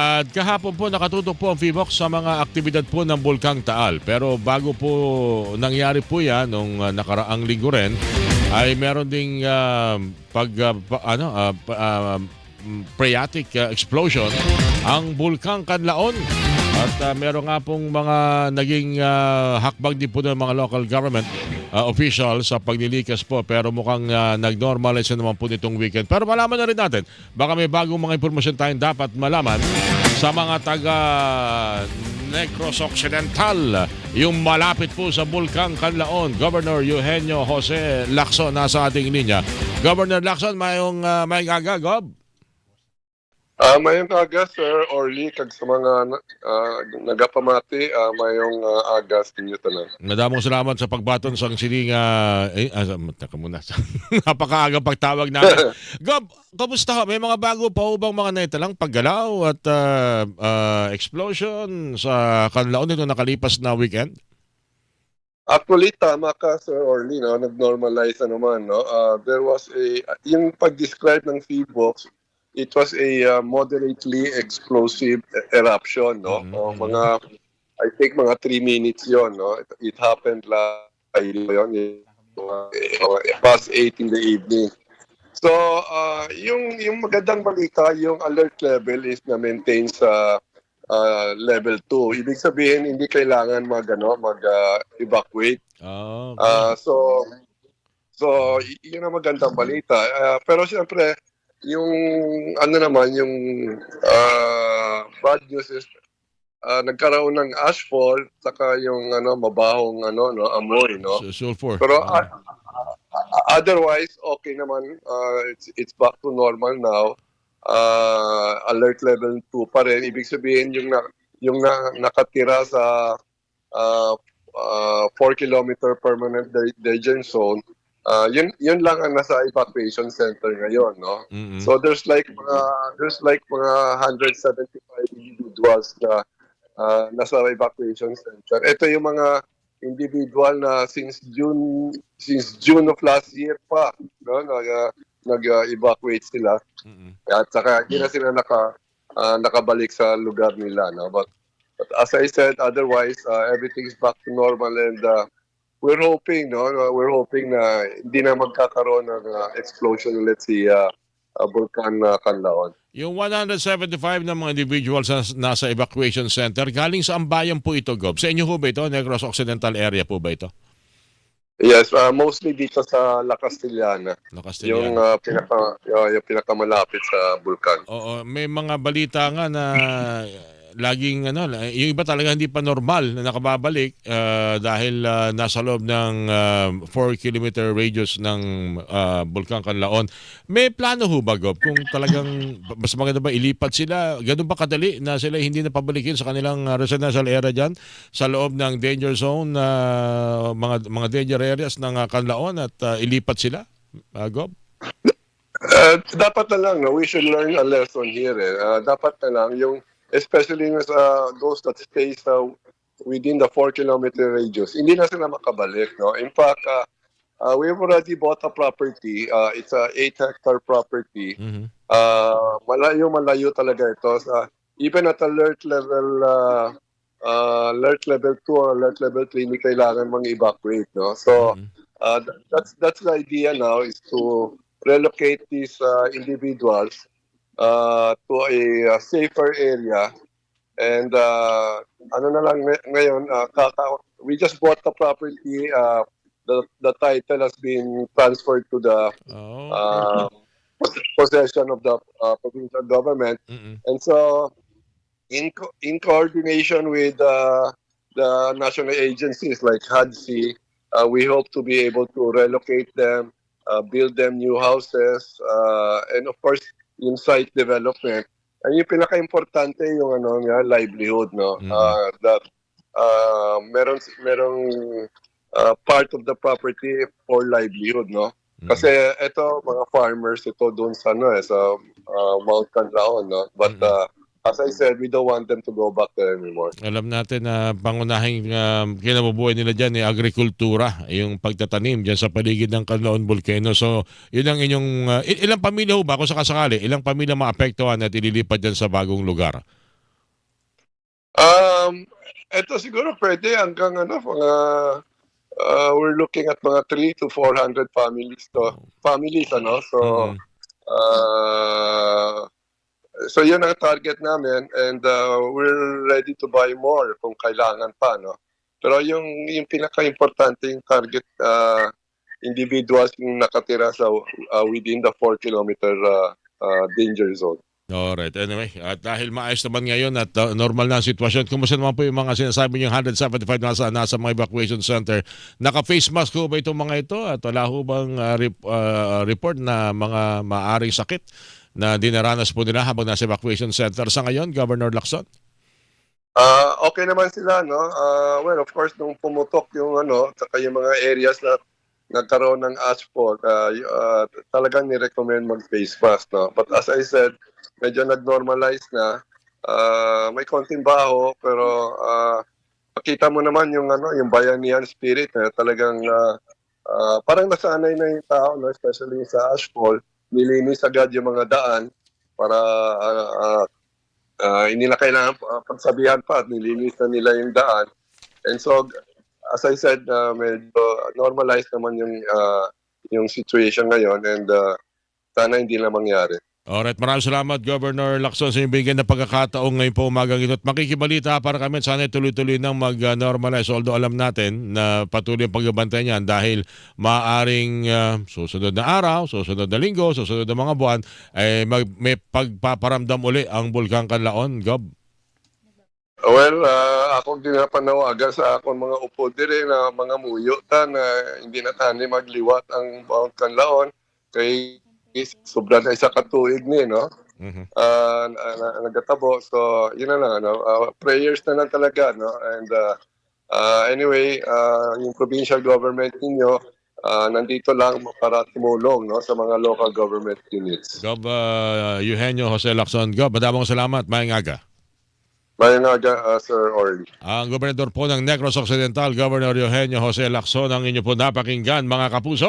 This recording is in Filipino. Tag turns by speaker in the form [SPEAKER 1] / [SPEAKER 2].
[SPEAKER 1] At kahapon po nakatutok po ang FIVOX sa mga aktibidad po ng Bulkang Taal. Pero bago po nangyari po yan nung uh, nakaraang linggo rin, ay meron ding uh, pag uh, pa- ano uh, uh, phreatic uh, explosion ang Bulkang Kanlaon. At uh, meron nga pong mga naging uh, hakbang din po ng mga local government uh, officials sa paglilikas po pero mukhang uh, nag-normalize na naman po nitong weekend. Pero malaman na rin natin, baka may bagong mga impormasyon tayong dapat malaman sa mga taga Negros Occidental, yung malapit po sa Bulkang Kanlaon. Governor Eugenio Jose Lacson nasa ating linya. Governor Lacson, mayong uh, may gaga, Gob?
[SPEAKER 2] Ah, mayong aga Sir Orly kag sa mga ah, nagapamati ah, mayong ah, aga sa inyo tanan.
[SPEAKER 1] Madamong salamat sa pagbaton sa siling uh, eh, ah, teka muna. Napakaagang pagtawag namin. Gob, kamusta ka? May mga bago pa ho bang mga naitalang paggalaw at ah, ah, explosion sa kanlaon nito nakalipas na weekend?
[SPEAKER 2] Actually tama ka Sir Orly no, nag-normalize na naman no. Ah, there was a yung pag-describe ng Feedbox it was a ah, moderately explosive eruption no.
[SPEAKER 1] Mhm.
[SPEAKER 2] O, mga I think mga 3 minutes yon no. It, it happened last yon mga past 8 in the evening. So, uh, yung yung magandang balita, yung alert level is na maintain sa uh, level 2. Ibig sabihin hindi kailangan mag ano, mag uh, evacuate.
[SPEAKER 1] Ah,
[SPEAKER 2] Uh, so so y- yun ang magandang balita. Uh, pero siyempre yung ano naman yung uh, bad news is uh, nagkaroon ng ashfall saka yung ano mabahong ano no amoy no.
[SPEAKER 1] Su- sulfur.
[SPEAKER 2] Pero uh, otherwise, okay naman. Uh, it's, it's back to normal now. Uh, alert level 2 pa rin. Ibig sabihin, yung, na, yung na, nakatira sa uh, uh, 4 kilometer permanent da- danger zone, uh, yun, yun lang ang nasa evacuation center ngayon. No?
[SPEAKER 1] Mm-mm.
[SPEAKER 2] So there's like mga there's like mga 175 individuals na ah, nasa evacuation center. Ito yung mga individual na since June since June of last year pa no nag ah, nag-evacuate sila
[SPEAKER 1] Mm-mm.
[SPEAKER 2] at saka hindi na sila naka ah, nakabalik sa lugar nila no but, but as I said otherwise uh, everything's back to normal and uh, we're hoping no no, we're hoping na hindi na magkakaroon ng ah, explosion ulit si uh, Vulcan uh, Canlaon.
[SPEAKER 1] Yung 175 na mga individuals na nasa evacuation center, galing sa bayan po ito, Gob? Sa inyo po ba ito? Negros Occidental area po ba ito?
[SPEAKER 2] Yes, uh, mostly dito sa La Castellana,
[SPEAKER 1] Na
[SPEAKER 2] yung
[SPEAKER 1] Castellano.
[SPEAKER 2] uh, pinaka uh, yung pinakamalapit sa Bulkan.
[SPEAKER 1] Oo, may mga balita nga na laging ano, yung iba talaga hindi pa normal na nakababalik ah, dahil ah, nasa loob ng 4 kilometer radius ng ah, Bulkang Kanlaon. May plano ho ba, Gob? Kung talagang mas maganda ba ilipat sila? Ganun ba kadali na sila hindi na pabalikin sa kanilang residential area dyan sa loob ng danger zone na mga mga danger areas ng ah, Kanlaon at ah, ilipat sila? Ah, Gob?
[SPEAKER 2] Uh, dapat na lang, no? we should learn a lesson here. Eh. Uh, dapat na lang, yung, especially sa those that stay sa within the 4 kilometer radius, hindi na sila makabalik. No? In fact, uh, uh, we've already bought a property. Uh, it's a 8 hectare property.
[SPEAKER 1] Mhm.
[SPEAKER 2] Uh, malayo malayo talaga ito sa even at alert level uh, uh, alert level 2 or alert level 3 hindi kailangan mang evacuate no so
[SPEAKER 1] Mhm.
[SPEAKER 2] uh, th- that's that's the idea now is to relocate these uh, individuals uh, to a, uh, safer area and uh, ano na lang ngayon uh, kaka- we just bought the property uh, the the title has been transferred to the
[SPEAKER 1] Oh.
[SPEAKER 2] uh, possession of the uh, provincial government.
[SPEAKER 1] Mhm.
[SPEAKER 2] And so, in co- in coordination with uh, the national agencies like HADSI, uh, we hope to be able to relocate them, uh, build them new houses, uh, and of course, yung site development. And yung pinaka-importante yung ano nga, livelihood, no?
[SPEAKER 1] Mhm.
[SPEAKER 2] Uh, that uh, meron, merong uh, part of the property for livelihood, no?
[SPEAKER 1] Mhm.
[SPEAKER 2] Kasi ito, mga farmers ito doon sa, ano, eh, sa uh, Mount Canlaon. No? But
[SPEAKER 1] Mhm.
[SPEAKER 2] uh, as I said, we don't want them to go back there anymore.
[SPEAKER 1] Alam natin na pangunahing um, kinabubuhay nila dyan ay agrikultura, yung pagtatanim dyan sa paligid ng Canlaon Volcano. So, yun ang inyong, uh, il- ilang pamilya ho ba, kung sakasakali, ilang pamilya maapektuhan at ililipat dyan sa bagong lugar?
[SPEAKER 2] Um, eto siguro pwede hanggang ano, mga uh, we're looking at mga 3 to 400 families to. Families ano. So
[SPEAKER 1] Mhm.
[SPEAKER 2] uh, so yun ang target namin and uh, we're ready to buy more kung kailangan pa no. Pero yung yung pinaka-importante yung target uh, individuals yung nakatira sa uh, within the 4 kilometer uh, uh, danger zone.
[SPEAKER 1] Alright, anyway, at dahil maayos naman ngayon at uh, normal na ang sitwasyon, kumusta naman po yung mga sinasabi niyo 175 nasa, nasa mga evacuation center? Naka-face mask ho ba itong mga ito? At wala ho bang uh, rep- uh, report na mga maaring sakit na dinaranas po nila habang nasa evacuation center sa ngayon, Governor Lacson?
[SPEAKER 2] Ah, okay naman sila, no? Ah, well, of course, nung pumutok yung ano, saka yung mga areas na nagkaroon ng asphalt, y- ah, talagang ni-recommend mag-face mask, no? But as I said, medyo nag-normalize na. Ah, may konting baho, pero ah, makita mo naman yung ano, yung bayanihan spirit na talagang ah, ah, parang nasanay na yung tao, no? especially sa asphalt. Nilinis agad yung mga daan para ah, ah, Ah, hindi na kailangan uh, pagsabihan pa at nilinis na nila yung daan. And so, as I said, uh, medyo normalized naman yung uh, yung situation ngayon and uh, sana hindi na mangyari.
[SPEAKER 1] Alright, maraming salamat Governor Lacson sa bigyan ng pagkakataong ngayon po umagang ito. At makikibalita para kami sana tuloy-tuloy nang mag-normalize. Although alam natin na patuloy ang pagbabantay niyan dahil maaring ah, susunod na araw, susunod na linggo, susunod na mga buwan, ay mag, may pagpaparamdam uli ang Bulkang Kanlaon, Gob.
[SPEAKER 2] Well, uh, ako din na panawagan sa akong mga upo dire na mga muyo ta na hindi na tani magliwat ang Mount Canlaon kay sobra na isa ka tuig ni no.
[SPEAKER 1] Mhm.
[SPEAKER 2] uh, na, na- nagatabo. So, yun na lang, ano, uh, prayers na lang talaga, no? And uh, uh, anyway, uh, yung provincial government ninyo, uh, nandito lang para tumulong, no, sa mga local government units.
[SPEAKER 1] Gob ah, Eugenio Jose Lacson. Gob, madamang salamat. Mayang aga.
[SPEAKER 2] Mayang aga, uh, Sir Orly.
[SPEAKER 1] Ang gobernador po ng Negros Occidental, Governor Eugenio Jose Lacson, ang inyo po napakinggan mga kapuso.